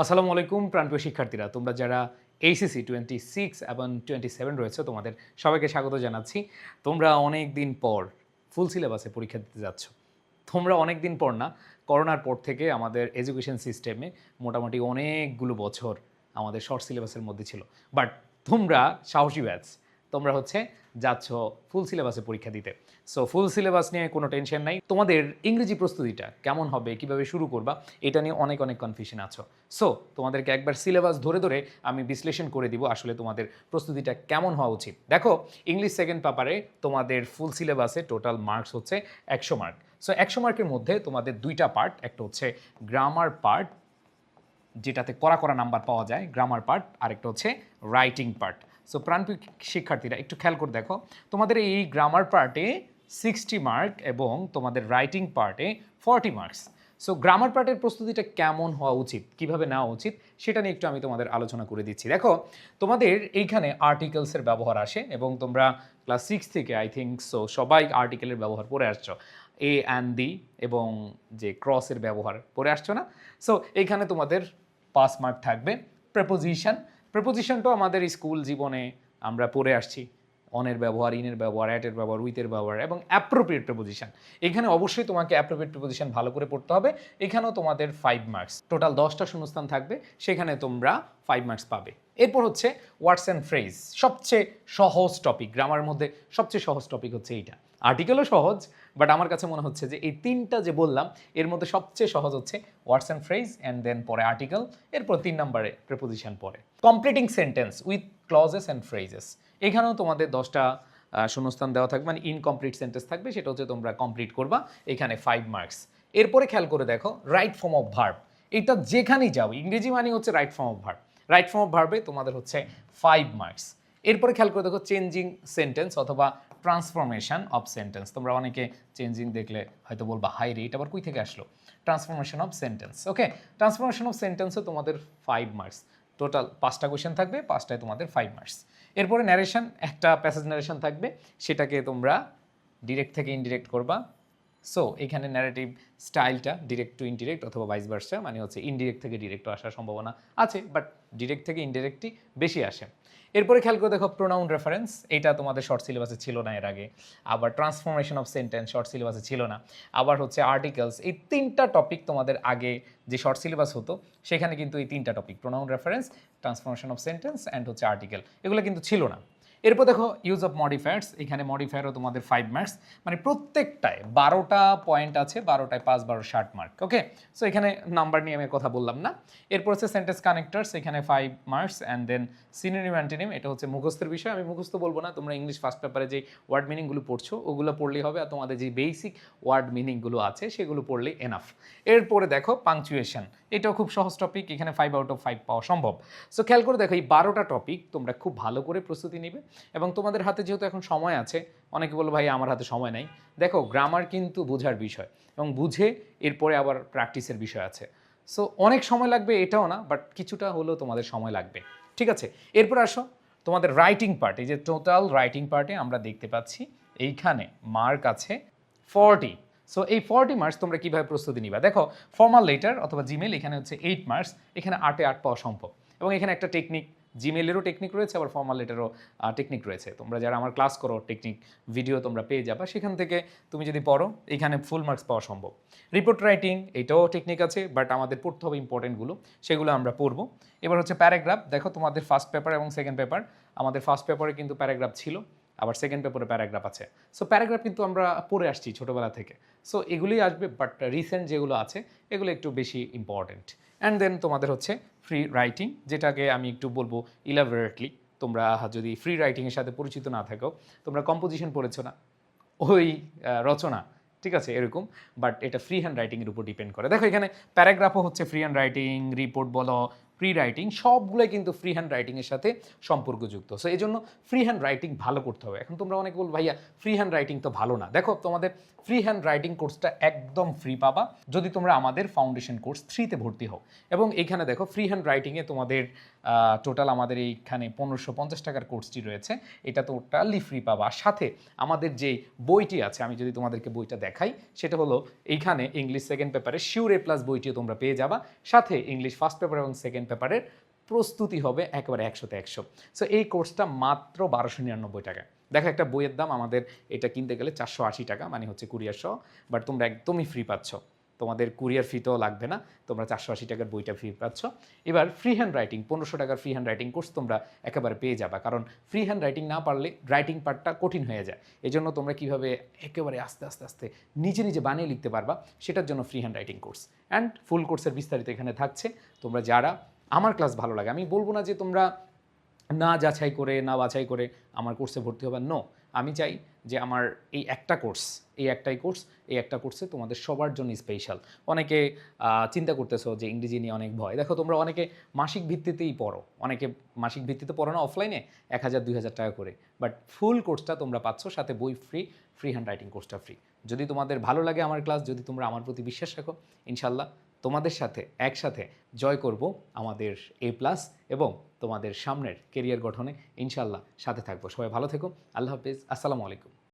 আসসালামু আলাইকুম, প্রাণপ্রিয় শিক্ষার্থীরা। তোমরা যারা এইসিসি টোয়েন্টি সিক্স এবং টোয়েন্টি সেভেন রয়েছে, তোমাদের সবাইকে স্বাগত জানাচ্ছি। তোমরা অনেক দিন পর ফুল সিলেবাসে পরীক্ষা দিতে যাচ্ছ। তোমরা অনেক দিন পর না, করোনার পর থেকে আমাদের এডুকেশন সিস্টেমে মোটামুটি অনেকগুলো বছর আমাদের শর্ট সিলেবাসের মধ্যে ছিল। বাট তোমরা সাহসী ব্যাচ তোমরা হচ্ছে যাচ্ছ ফুল সিলেবাসে পরীক্ষা দিতে। সো ফুল সিলেবাস নিয়ে কোনো টেনশন নাই। তোমাদের ইংরেজি প্রস্তুতিটা কেমন হবে, কীভাবে শুরু করবা, এটা নিয়ে অনেক অনেক কনফিউশন আছো। সো তোমাদেরকে একবার সিলেবাস ধরে ধরে আমি বিশ্লেষণ করে দিব আসলে তোমাদের প্রস্তুতিটা কেমন হওয়া উচিত। দেখো ইংলিশ সেকেন্ড পেপারে তোমাদের ফুল সিলেবাসে টোটাল মার্কস হচ্ছে একশো মার্ক সো একশো মার্কের মধ্যে তোমাদের দুইটা পার্ট একটা হচ্ছে গ্রামার পার্ট যেটাতে করা করা নাম্বার পাওয়া যায় গ্রামার পার্ট আরেকটা হচ্ছে রাইটিং পার্ট সো প্রাণপ্রিয় শিক্ষার্থীরা, একটু খেয়াল করে দেখো। তোমাদের এই গ্রামার পার্টে সিক্সটি মার্ক এবং তোমাদের রাইটিং পার্টে ফর্টি মার্কস সো গ্রামার পার্টের প্রস্তুতিটা কেমন হওয়া উচিত? কীভাবে নেওয়া উচিত? সেটা নিয়ে একটু আমি তোমাদের আলোচনা করে দিচ্ছি। দেখো, তোমাদের এইখানে আর্টিকেলসের ব্যবহার আসে এবং তোমরা ক্লাস সিক্স থেকে আই থিঙ্ক সো সবাই আর্টিকেলের ব্যবহার পড়ে আসছো। এ অ্যান্ড দি এবং যে ক্রসের ব্যবহার, পড়ে আসছো না? সো এইখানে তোমাদের পাস মার্ক থাকবে। প্রেপোজিশন প্রেপোজিশনটাও আমাদের স্কুল জীবনে আমরা পড়ে আসছি। অনের ব্যবহার ইনের ব্যবহার অ্যাটের ব্যবহার উইথের ব্যবহার এবং অ্যাপ্রোপ্রিয়েট প্রেপোজিশন এখানে অবশ্যই তোমাকে অ্যাপ্রোপ্রিয়েট প্রেপোজিশন ভালো করে পড়তে হবে। এখানেও তোমাদের ফাইভ মার্কস টোটাল দশটা শূন্যস্থান থাকবে। সেখানে তোমরা ফাইভ মার্কস পাবে। এরপর হচ্ছে ওয়ার্ডস অ্যান্ড ফ্রেজ সবচেয়ে সহজ টপিক গ্রামারের মধ্যে সবচেয়ে সহজ টপিক হচ্ছে এইটা। আর্টিকেলও সহজ বাট আমার কাছে মনে হচ্ছে যে এই তিনটা যে বললাম, এর মধ্যে সবচেয়ে সহজ হচ্ছে words and phrase and then পরে আর্টিকেল এরপর তিন নম্বরে প্রেপোজিশন পরে। Completing sentence with clauses and phrases এখানেও তোমাদের দশটা শূন্যস্থান দেওয়া থাকবে মানে ইনকমপ্লিট সেন্টেন্স থাকবে, সেটা হচ্ছে তোমরা কমপ্লিট করবা, এখানে ফাইভ মার্কস এরপরে খেয়াল করে দেখো রাইট ফর্ম অফ ভার্ব এটা যেখানেই যাও, ইংরেজি মানে হচ্ছে right form of verb right form of ভার্বে তোমাদের হচ্ছে ফাইভ মার্কস এরপরে খেয়াল করে দেখো চেঞ্জিং সেন্টেন্স অথবা ট্রান্সফরমেশন অফ সেন্টেন্স তোমরা অনেকে চেঞ্জিং দেখলে হয়তো বলবা হাই রে, এটা আবার কই থেকে আসলো? Transformation of sentence okay transformation of সেন্টেন্সও তোমাদের ফাইভ মার্কস টোটাল পাঁচটা কোয়েশ্চেন থাকবে, পাঁচটায় তোমাদের ফাইভ মার্কস এরপরে ন্যারেশন একটা প্যাসেজ ন্যারেশন থাকবে, সেটাকে তোমরা ডিরেক্ট থেকে ইনডিরেক্ট করবা। সো এখানে ন্যারেটিভ স্টাইলটা ডিরেক্ট টু ইনডিরেক্ট অথবা ভাইস ভার্সা মানে হচ্ছে ইনডিরেক্ট থেকে ডিরেক্ট আসার সম্ভাবনা আছে বাট ডিরেক্ট থেকে ইনডিরেক্টই বেশি আসে। এরপরে খেয়াল করে দেখো প্রোনাউন রেফারেন্স এটা তোমাদের শর্ট সিলেবাসে ছিল না এর আগে। আবার ট্রান্সফরমেশন অফ সেন্টেন্স শর্ট সিলেবাসে ছিল না। আবার হচ্ছে আর্টিকেলস এই তিনটা টপিক তোমাদের আগে যে শর্ট সিলেবাস হতো, সেখানে কিন্তু এই তিনটা topic pronoun reference transformation of sentence and হচ্ছে আর্টিকেল এগুলো কিন্তু ছিল না। এরপর দেখো ইউজ অফ মডিফায়ার্স এখানে মডিফায়ারও তোমাদের ফাইভ মার্কস মানে প্রত্যেকটায় বারোটা পয়েন্ট আছে, বারোটায় পাঁচ বারো ষাট মার্ক ওকে সো এখানে নাম্বার নিয়ে আমি কথা বললাম না। এরপর হচ্ছে সেন্টেন্স কানেক্টার্স এখানে five marks and then synonym antonym এটা হচ্ছে মুখস্থের বিষয়। আমি মুখস্থ বলব না, তোমরা ইংলিশ ফার্স্ট পেপারে যে ওয়ার্ড মিনিংগুলো পড়ছো, ওগুলো পড়লেই হবে, আর তোমাদের যে বেসিক ওয়ার্ড মিনিংগুলো আছে, সেগুলো পড়লে এনাফ এরপরে দেখো পাংচুয়েশন এটাও খুব সহজ টপিক এখানে ফাইভ আউট অফ ফাইভ পাওয়া সম্ভব। সো খেয়াল করে দেখো, এই বারোটা টপিক তোমরা খুব ভালো করে প্রস্তুতি নিবে। এবং তোমাদের হাতে যেহেতু এখন সময় আছে, অনেকে বলো ভাই, আমার হাতে সময় নাই। দেখো গ্রামার কিন্তু বোঝার বিষয় এবং বুঝে এরপরে আবার প্র্যাকটিসের বিষয় আছে। সো অনেক সময় লাগবে এটাও না বাট কিছুটা হলেও তোমাদের সময় লাগবে। ঠিক আছে? এরপর আসো, তোমাদের রাইটিং পার্ট এই যে টোটাল রাইটিং পার্টে আমরা দেখতে পাচ্ছি, এইখানে মার্ক আছে ফর্টি সো এই ফর্টি মার্কস তোমরা কীভাবে প্রস্তুতি নিবা? দেখো ফর্মাল লেটার অথবা জিমেল এখানে হচ্ছে এইট মার্কস এখানে আটে আট পাওয়া সম্ভব। এবং এখানে একটা টেকনিক জিমেলেরও টেকনিক রয়েছে, আবার ফর্মাল লেটারও টেকনিক রয়েছে। তোমরা যারা আমার ক্লাস করো টেকনিক ভিডিও তোমরা পেয়ে যাবা। সেখান থেকে তুমি যদি পড়ো, এখানে ফুল মার্কস পাওয়া সম্ভব। রিপোর্ট রাইটিং এটাও টেকনিক আছে বাট আমাদের পড়তে হবে ইম্পর্টেন্টগুলো সেগুলো আমরা পড়ব। এবার হচ্ছে প্যারাগ্রাফ দেখো তোমাদের ফার্স্ট পেপার এবং সেকেন্ড পেপার আমাদের ফার্স্ট পেপারে কিন্তু প্যারাগ্রাফ ছিল। আবার সেকেন্ড পেপারে প্যারাগ্রাফ আছে। সো প্যারাগ্রাফ কিন্তু আমরা পড়ে আসছি ছোটোবেলা থেকে। সো এগুলোই আসবে বাট রিসেন্ট যেগুলো আছে, এগুলো একটু বেশি ইম্পর্টেন্ট অ্যান্ড দেন তোমাদের হচ্ছে ফ্রি রাইটিং যেটাকে আমি একটু বলব ইলাবোরেটলি তোমরা যদি ফ্রি রাইটিংয়ের সাথে পরিচিত না থাকো, তোমরা কম্পোজিশন পড়েছো না। ওই রচনা, ঠিক আছে, এরকম। বাট এটা ফ্রি হ্যান্ড রাইটিংয়ের উপর ডিপেন্ড করে। দেখো এখানে প্যারাগ্রাফও হচ্ছে ফ্রি হ্যান্ড রাইটিং রিপোর্ট বলো প্রি রাইটিং সবগুলোই কিন্তু ফ্রি হ্যান্ড রাইটিংয়ের সাথে সম্পর্কযুক্ত। সো এই জন্য ফ্রি হ্যান্ড রাইটিং ভালো করতে হবে। এখন তোমরা অনেক বল ভাইয়া ফ্রি হ্যান্ড রাইটিং তো ভালো না। দেখো, তোমাদের ফ্রি হ্যান্ড রাইটিং কোর্সটা একদম ফ্রি পাবা। যদি তোমরা আমাদের ফাউন্ডেশন কোর্স থ্রিতে ভর্তি হও। এবং এইখানে দেখো ফ্রি হ্যান্ড রাইটিংয়ে তোমাদের টোটাল আমাদের এইখানে পনেরোশো পঞ্চাশ টাকার কোর্সটি রয়েছে। এটা টোটালি ফ্রি পাবা। আর সাথে আমাদের যে বইটি আছে, আমি যদি তোমাদেরকে বইটা দেখাই, সেটা হলো, এইখানে ইংলিশ সেকেন্ড পেপারে শিওর এ প্লাস বইটিও তোমরা পেয়ে যাবা। সাথে ইংলিশ ফার্স্ট পেপার এবং সেকেন্ড পেপারের প্রস্তুতি হবে একেবারে একশোতে একশো। সো এই কোর্সটা মাত্র বারোশো নিরানব্বই টাকা। দেখো একটা বইয়ের দাম, আমাদের এটা কিনতে গেলে চারশো আশি টাকা মানে হচ্ছে কুরিয়ার সহ বাট তোমরা একদমই ফ্রি পাচ্ছ। তোমাদের কুরিয়ার ফিতেও লাগবে না, তোমরা চারশো আশি টাকার বইটা ফ্রি পাচ্ছ। এবার ফ্রি হ্যান্ড রাইটিং পনেরোশো টাকার ফ্রি হ্যান্ড রাইটিং কোর্স তোমরা একেবারে পেয়ে যাবা, কারণ ফ্রি হ্যান্ড রাইটিং না পারলে রাইটিং পার্টটা কঠিন হয়ে যায়। এই জন্য তোমরা কীভাবে একেবারে আস্তে আস্তে আস্তে নিজে নিজে বানিয়ে লিখতে পারবা, সেটার জন্য free hand writing course and full কোর্সের বিস্তারিত এখানে থাকছে। তোমরা যারা আমার ক্লাস ভালো লাগে। আমি বলব না যে তোমরা না যাচাই করে, না বাছাই করে আমার কোর্সে ভর্তি হবে। নো আমি চাই যে আমার এই একটা কোর্স এই একটাই কোর্স এই একটা কোর্সে তোমাদের সবার জন্য স্পেশাল অনেকে চিন্তা করতেছো যে ইংরেজি নিয়ে অনেক ভয়। দেখো, তোমরা অনেকে মাসিক ভিত্তিতেই পড়ো। অনেকে মাসিক ভিত্তিতে পড়ো না অফলাইনে এক হাজার, দুই হাজার টাকা করে। বাট ফুল কোর্সটা তোমরা পাচ্ছ, সাথে বই ফ্রি ফ্রি হ্যান্ড রাইটিং কোর্সটা ফ্রি যদি তোমাদের ভালো লাগে আমার ক্লাস, যদি তোমরা আমার প্রতি বিশ্বাস রাখো, ইনশাল্লাহ তোমাদের সাথে, একসাথে জয় করব আমাদের এ প্লাস এবং তোমাদের সামনের কেরিয়ার গঠনে, ইনশাল্লাহ সাথে থাকব। সবাই ভালো থেকো, আল্লাহ হাফিজ, আসসালামু আলাইকুম।